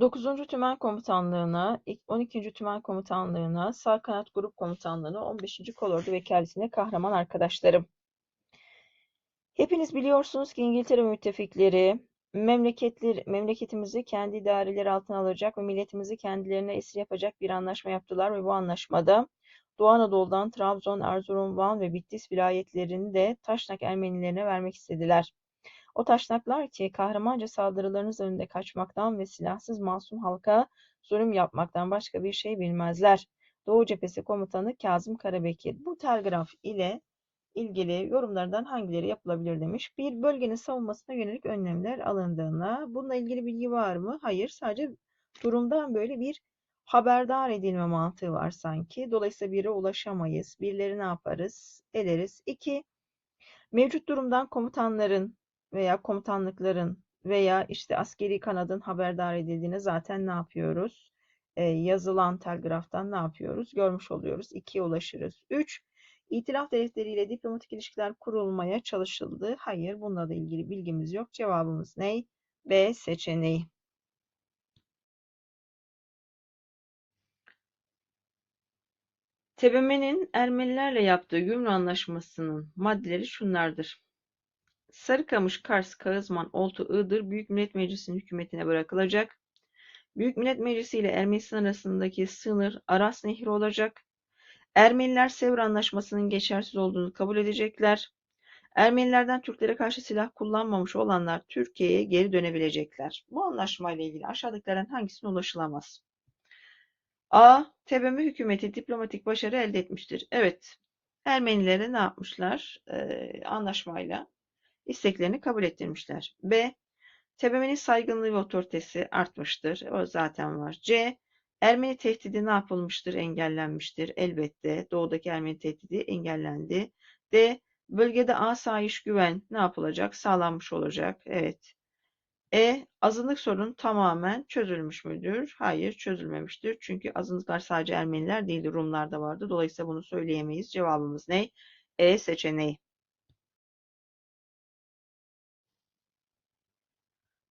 9. Tümen Komutanlığı'na, ilk 12. Tümen Komutanlığı'na, Sağ Kanat Grup Komutanlığı'na, 15. Kolordu Vekâlesi'ne kahraman arkadaşlarım. Hepiniz biliyorsunuz ki İngiltere müttefikleri memleketler, memleketimizi kendi idareleri altına alacak ve milletimizi kendilerine esir yapacak bir anlaşma yaptılar ve bu anlaşmada Doğu Anadolu'dan Trabzon, Erzurum, Van ve Bitlis vilayetlerini de Taşnak Ermenilerine vermek istediler. O taşnaklar ki kahramanca saldırılarınız önünde kaçmaktan ve silahsız masum halka zulüm yapmaktan başka bir şey bilmezler. Doğu Cephesi Komutanı Kazım Karabekir. Bu telgraf ile ilgili yorumlardan hangileri yapılabilir demiş. Bir bölgenin savunmasına yönelik önlemler alındığına. Bununla ilgili bilgi var mı? Hayır. Sadece durumdan böyle bir haberdar edilme mantığı var sanki. Dolayısıyla biri ulaşamayız. Birileri ne yaparız? Ederiz. İki, mevcut durumdan komutanların veya komutanlıkların veya işte askeri kanadın haberdar edildiğini zaten ne yapıyoruz? Ee, yazılan telgraftan ne yapıyoruz? Görmüş oluyoruz. İkiye ulaşırız. Üç, İtilaf devletleriyle diplomatik ilişkiler kurulmaya çalışıldı. Hayır, bununla da ilgili bilgimiz yok. Cevabımız ne? B seçeneği. TBMM'nin Ermenilerle yaptığı Gümrük Anlaşması'nın maddeleri şunlardır. Sarıkamış, Kars, Kağızman, Oltu, Iğdır Büyük Millet Meclisi'nin hükümetine bırakılacak. Büyük Millet Meclisi ile Ermenistan arasındaki sınır Aras Nehri olacak. Ermeniler Sevr Anlaşması'nın geçersiz olduğunu kabul edecekler. Ermenilerden Türklere karşı silah kullanmamış olanlar Türkiye'ye geri dönebilecekler. Bu anlaşmayla ilgili aşağıdakilerden hangisine ulaşılamaz? A. TBMM hükümeti diplomatik başarı elde etmiştir. Evet, Ermenilere ne yapmışlar? Ee, anlaşmayla isteklerini kabul ettirmişler. B. TBMM'nin saygınlığı ve otoritesi artmıştır. O zaten var. C. Ermeni tehdidi ne yapılmıştır? Engellenmiştir. Elbette doğudaki Ermeni tehdidi engellendi. D. Bölgede asayiş güven ne yapılacak? Sağlanmış olacak. Evet. E. Azınlık sorunu tamamen çözülmüş müdür? Hayır, çözülmemiştir. Çünkü azınlıklar sadece Ermeniler değildi, Rumlar da vardı. Dolayısıyla bunu söyleyemeyiz. Cevabımız ne? E seçeneği.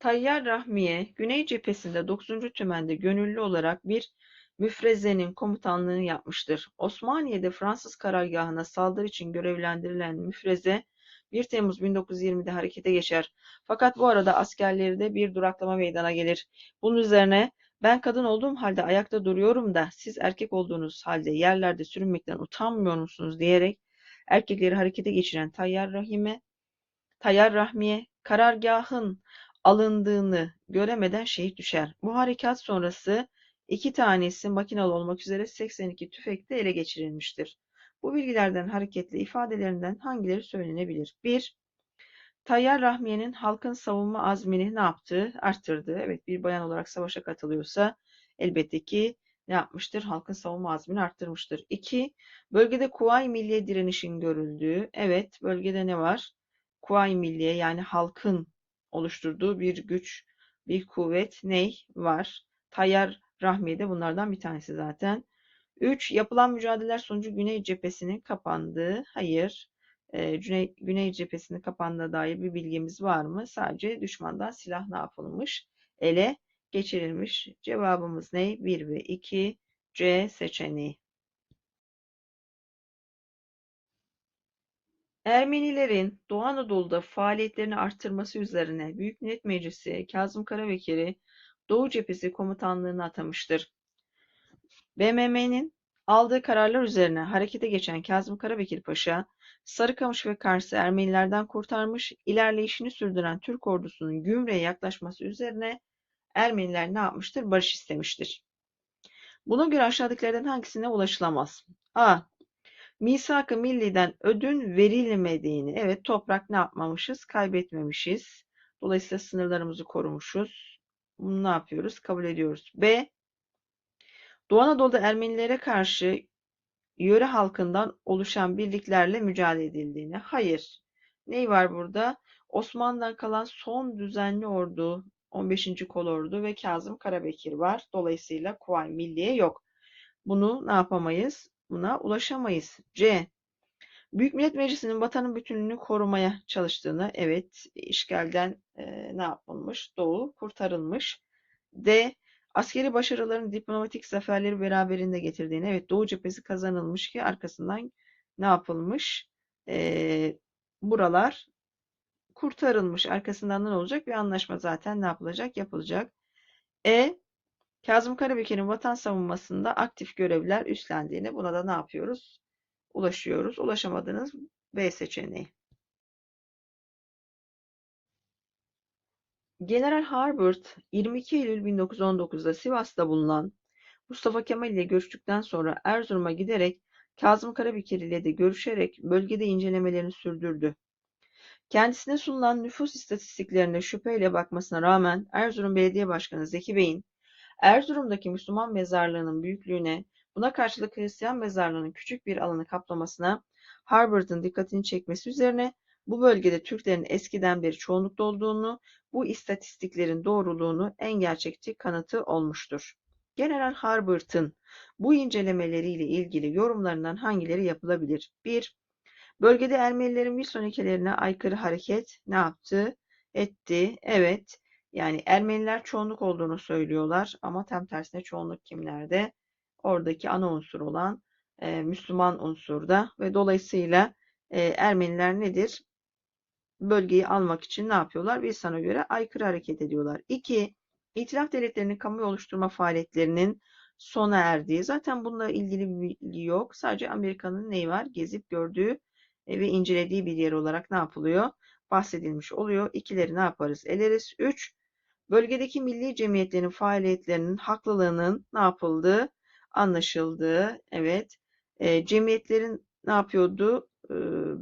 Tayyar Rahmiye, Güney Cephesi'nde 9. Tümen'de gönüllü olarak bir müfrezenin komutanlığını yapmıştır. Osmaniye'de Fransız karargahına saldırı için görevlendirilen müfreze 1 Temmuz 1920'de harekete geçer. Fakat bu arada askerleri de bir duraklama meydana gelir. Bunun üzerine ben kadın olduğum halde ayakta duruyorum da siz erkek olduğunuz halde yerlerde sürünmekten utanmıyor musunuz diyerek erkekleri harekete geçiren Tayyar Rahime, Tayyar Rahmiye karargahın alındığını göremeden şehit düşer. Bu harekat sonrası iki tanesi makinalı olmak üzere 82 tüfekte ele geçirilmiştir. Bu bilgilerden hareketle ifadelerinden hangileri söylenebilir? 1. Tayyar Rahmiye'nin halkın savunma azmini ne yaptı? Arttırdı. Evet bir bayan olarak savaşa katılıyorsa elbette ki ne yapmıştır? Halkın savunma azmini arttırmıştır. 2. Bölgede Kuvayi Milliye direnişin görüldüğü. Evet bölgede ne var? Kuvayi Milliye yani halkın oluşturduğu bir güç, bir kuvvet ney var? Tayyar Rahmiye de bunlardan bir tanesi zaten. 3. Yapılan mücadeleler sonucu Güney cephesinin kapandığı. Hayır. E, Güney, Güney cephesinin kapandığına dair bir bilgimiz var mı? Sadece düşmandan silah ne yapılmış? Ele geçirilmiş. Cevabımız ne? 1 ve 2. C seçeneği. Ermenilerin Doğu Anadolu'da faaliyetlerini arttırması üzerine Büyük Millet Meclisi Kazım Karabekir'i Doğu Cephesi Komutanlığı'na atamıştır. BMM'nin aldığı kararlar üzerine harekete geçen Kazım Karabekir Paşa, Sarıkamış ve Kars'ı Ermenilerden kurtarmış, ilerleyişini sürdüren Türk ordusunun Gümrük'e yaklaşması üzerine Ermeniler ne yapmıştır? Barış istemiştir. Buna göre aşağıdakilerden hangisine ulaşılamaz? A. Misak-ı Milli'den ödün verilmediğini, evet toprak ne yapmamışız? Kaybetmemişiz. Dolayısıyla sınırlarımızı korumuşuz. Bunu ne yapıyoruz? Kabul ediyoruz. B. Doğu Anadolu'da Ermenilere karşı yöre halkından oluşan birliklerle mücadele edildiğini. Hayır. Ney var burada? Osmanlı'dan kalan son düzenli ordu, 15. kolordu ve Kazım Karabekir var. Dolayısıyla Kuvayi Milliye yok. Bunu ne yapamayız? Buna ulaşamayız. C. Büyük Millet Meclisi'nin vatanın bütünlüğünü korumaya çalıştığını, evet işgalden e, ne yapılmış? Doğu kurtarılmış. D. Askeri başarıların diplomatik zaferleri beraberinde getirdiğini, evet Doğu cephesi kazanılmış ki arkasından ne yapılmış? Ee, buralar kurtarılmış. Arkasından ne olacak? Bir anlaşma zaten ne yapılacak? Yapılacak. E. Kazım Karabekir'in vatan savunmasında aktif görevler üstlendiğini buna da ne yapıyoruz? Ulaşıyoruz. Ulaşamadınız B seçeneği. General Harbert 22 Eylül 1919'da Sivas'ta bulunan Mustafa Kemal ile görüştükten sonra Erzurum'a giderek Kazım Karabekir ile de görüşerek bölgede incelemelerini sürdürdü. Kendisine sunulan nüfus istatistiklerine şüpheyle bakmasına rağmen Erzurum Belediye Başkanı Zeki Bey'in Erzurum'daki Müslüman mezarlığının büyüklüğüne, buna karşılık Hristiyan mezarlığının küçük bir alanı kaplamasına Harvard'ın dikkatini çekmesi üzerine bu bölgede Türklerin eskiden beri çoğunlukta olduğunu, bu istatistiklerin doğruluğunu en gerçekçi kanıtı olmuştur. General Harbert'ın bu incelemeleriyle ilgili yorumlarından hangileri yapılabilir? 1. Bölgede Ermenilerin bir sonrakilerine aykırı hareket ne yaptı? Etti. Evet. Yani Ermeniler çoğunluk olduğunu söylüyorlar ama tam tersine çoğunluk kimlerde? Oradaki ana unsur olan e, Müslüman unsurda ve dolayısıyla e, Ermeniler nedir? Bölgeyi almak için ne yapıyorlar? Bir sana göre aykırı hareket ediyorlar. İki, İtilaf devletlerinin kamu oluşturma faaliyetlerinin sona erdiği. Zaten bununla ilgili bir bilgi yok. Sadece Amerika'nın neyi var? Gezip gördüğü ve incelediği bir yer olarak ne yapılıyor? Bahsedilmiş oluyor. İkileri ne yaparız? Eleriz. Üç, bölgedeki milli cemiyetlerin faaliyetlerinin haklılığının ne yapıldığı anlaşıldığı. Evet. E, cemiyetlerin ne yapıyordu? E,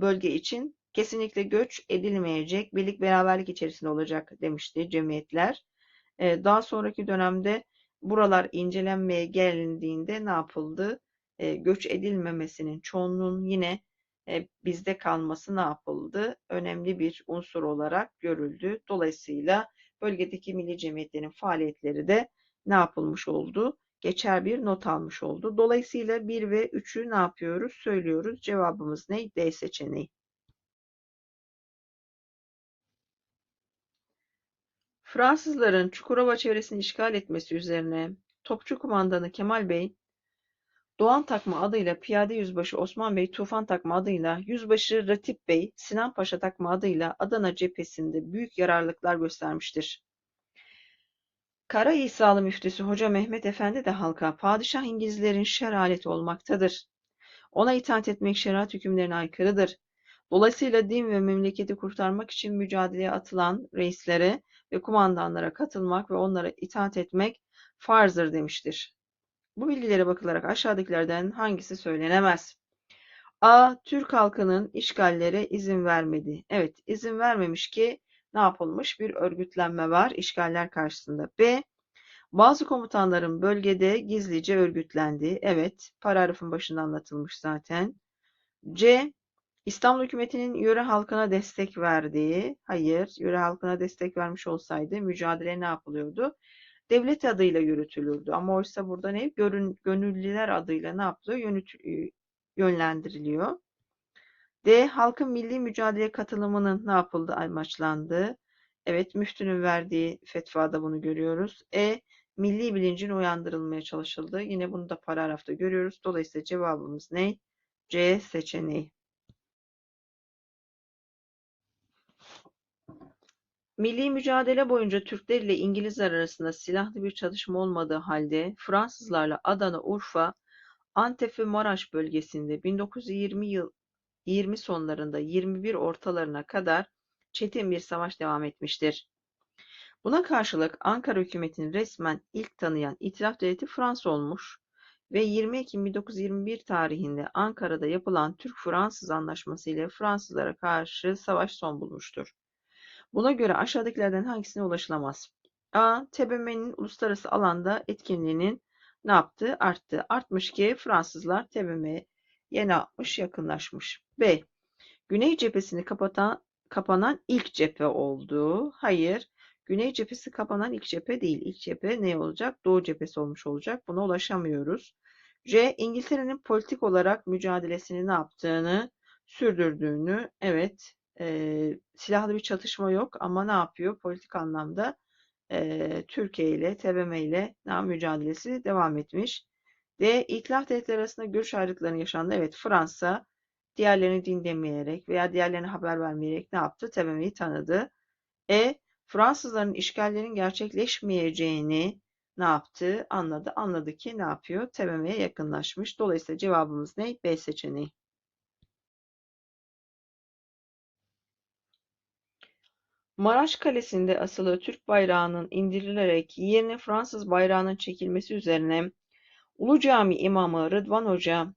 bölge için kesinlikle göç edilmeyecek, birlik beraberlik içerisinde olacak demişti cemiyetler. E, daha sonraki dönemde buralar incelenmeye gelindiğinde ne yapıldı? E, göç edilmemesinin, çoğunluğun yine e, bizde kalması ne yapıldı? Önemli bir unsur olarak görüldü. Dolayısıyla bölgedeki milli cemiyetlerin faaliyetleri de ne yapılmış oldu? Geçer bir not almış oldu. Dolayısıyla 1 ve 3'ü ne yapıyoruz? Söylüyoruz. Cevabımız ne? D seçeneği. Fransızların Çukurova çevresini işgal etmesi üzerine Topçu Kumandanı Kemal Bey, Doğan Takma adıyla Piyade Yüzbaşı Osman Bey Tufan Takma adıyla Yüzbaşı Ratip Bey Sinan Paşa Takma adıyla Adana cephesinde büyük yararlılıklar göstermiştir. Kara İsalı müftüsü Hoca Mehmet Efendi de halka padişah İngilizlerin şer aleti olmaktadır. Ona itaat etmek şeriat hükümlerine aykırıdır. Dolayısıyla din ve memleketi kurtarmak için mücadeleye atılan reislere ve kumandanlara katılmak ve onlara itaat etmek farzdır demiştir. Bu bilgilere bakılarak aşağıdakilerden hangisi söylenemez? A. Türk halkının işgallere izin vermedi. Evet, izin vermemiş ki ne yapılmış? Bir örgütlenme var işgaller karşısında. B. Bazı komutanların bölgede gizlice örgütlendiği. Evet, paragrafın başında anlatılmış zaten. C. İstanbul hükümetinin yöre halkına destek verdiği. Hayır, yöre halkına destek vermiş olsaydı mücadele ne yapılıyordu? Devlet adıyla yürütülürdü. Ama oysa burada ne? Görün, gönüllüler adıyla ne yapılıyor? Yönüt, yönlendiriliyor. D. Halkın milli mücadele katılımının ne yapıldı? Amaçlandığı. Evet, müftünün verdiği fetvada bunu görüyoruz. E. Milli bilincin uyandırılmaya çalışıldı. Yine bunu da paragrafta görüyoruz. Dolayısıyla cevabımız ne? C seçeneği. Milli mücadele boyunca Türkler ile İngilizler arasında silahlı bir çatışma olmadığı halde Fransızlarla Adana, Urfa, Antep ve Maraş bölgesinde 1920 yıl 20 sonlarında 21 ortalarına kadar çetin bir savaş devam etmiştir. Buna karşılık Ankara hükümetini resmen ilk tanıyan itilaf devleti Fransa olmuş ve 20 Ekim 1921 tarihinde Ankara'da yapılan Türk-Fransız Anlaşması ile Fransızlara karşı savaş son bulmuştur. Buna göre aşağıdakilerden hangisine ulaşılamaz? A. TBMM'nin uluslararası alanda etkinliğinin ne yaptı? Arttı. Artmış ki Fransızlar TBMM'ye ne yapmış? Yakınlaşmış. B. Güney cephesini kapatan, kapanan ilk cephe oldu. Hayır. Güney cephesi kapanan ilk cephe değil. İlk cephe ne olacak? Doğu cephesi olmuş olacak. Buna ulaşamıyoruz. C. İngiltere'nin politik olarak mücadelesini ne yaptığını sürdürdüğünü. Evet. E, silahlı bir çatışma yok ama ne yapıyor? Politik anlamda e, Türkiye ile, TBMM ile ne mücadelesi devam etmiş. D. İtilaf devletleri arasında görüş ayrılıklarının yaşandığı. Evet Fransa diğerlerini dinlemeyerek veya diğerlerine haber vermeyerek ne yaptı? TBMM'yi tanıdı. E. Fransızların işgallerin gerçekleşmeyeceğini ne yaptı? Anladı. Anladı ki ne yapıyor? TBMM'ye yakınlaşmış. Dolayısıyla cevabımız ne? B seçeneği. Maraş Kalesi'nde asılı Türk bayrağının indirilerek yerine Fransız bayrağının çekilmesi üzerine Ulu Cami imamı Rıdvan Hoca,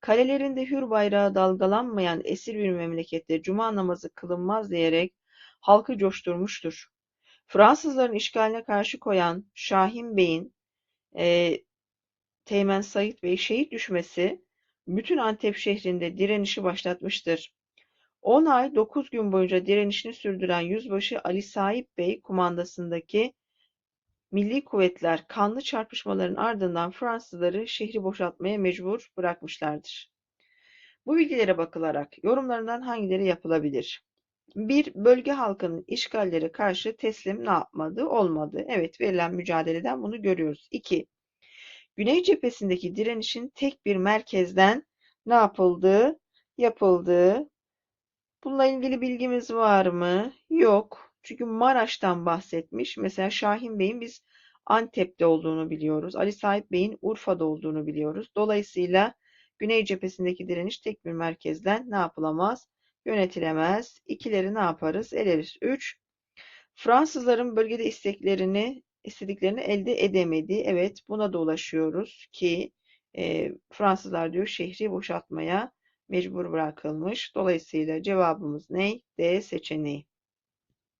kalelerinde hür bayrağı dalgalanmayan esir bir memlekette cuma namazı kılınmaz diyerek halkı coşturmuştur. Fransızların işgaline karşı koyan Şahin Bey'in e, Teğmen Said Bey şehit düşmesi bütün Antep şehrinde direnişi başlatmıştır. 10 ay 9 gün boyunca direnişini sürdüren Yüzbaşı Ali Sahip Bey kumandasındaki Milli Kuvvetler kanlı çarpışmaların ardından Fransızları şehri boşaltmaya mecbur bırakmışlardır. Bu bilgilere bakılarak yorumlarından hangileri yapılabilir? Bir, bölge halkının işgallere karşı teslim ne yapmadı? Olmadı. Evet, verilen mücadeleden bunu görüyoruz. İki, Güney cephesindeki direnişin tek bir merkezden ne yapıldığı? Yapıldığı. Bununla ilgili bilgimiz var mı? Yok. Çünkü Maraş'tan bahsetmiş. Mesela Şahin Bey'in biz Antep'te olduğunu biliyoruz. Ali Sahip Bey'in Urfa'da olduğunu biliyoruz. Dolayısıyla Güney cephesindeki direniş tek bir merkezden ne yapılamaz? Yönetilemez. İkileri ne yaparız? Eleriz. 3. Fransızların bölgede isteklerini istediklerini elde edemedi. Evet buna da ulaşıyoruz ki e, Fransızlar diyor şehri boşaltmaya mecbur bırakılmış. Dolayısıyla cevabımız ne? D seçeneği.